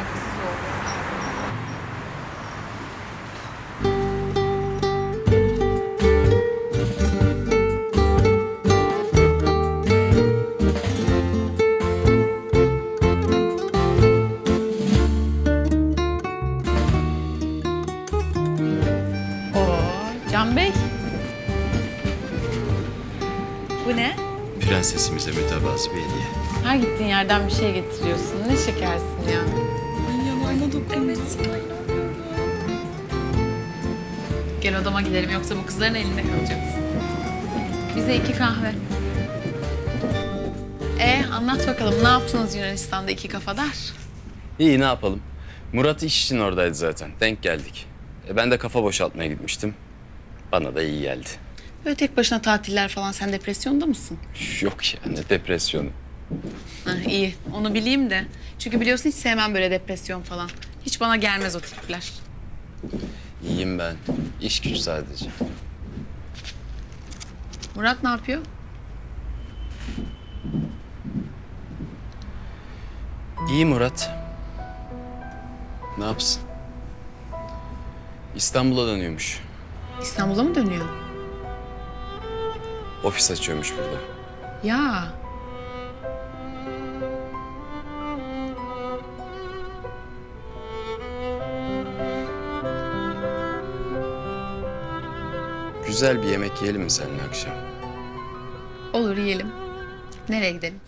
alakasız oldu. Can Bey. Bu ne? Prensesimize mütevazı bir hediye. Her gittiğin yerden bir şey getiriyorsun. Ne şekersin ya. Dokundu. Gel odama gidelim yoksa bu kızların elinde kalacaksın. Bize iki kahve. E anlat bakalım ne yaptınız Yunanistan'da iki kafadar? İyi ne yapalım? Murat iş için oradaydı zaten. Denk geldik. E, ben de kafa boşaltmaya gitmiştim. Bana da iyi geldi. Böyle tek başına tatiller falan sen depresyonda mısın? Yok ya ne depresyonu. Ha, iyi onu bileyim de. Çünkü biliyorsun hiç sevmem böyle depresyon falan. Hiç bana gelmez o tipler. İyiyim ben. İş güç sadece. Murat ne yapıyor? İyi Murat. Ne yapsın? İstanbul'a dönüyormuş. İstanbul'a mı dönüyor? Ofis açıyormuş burada. Ya Güzel bir yemek yiyelim mi seninle akşam? olur yiyelim. Nereye gidelim?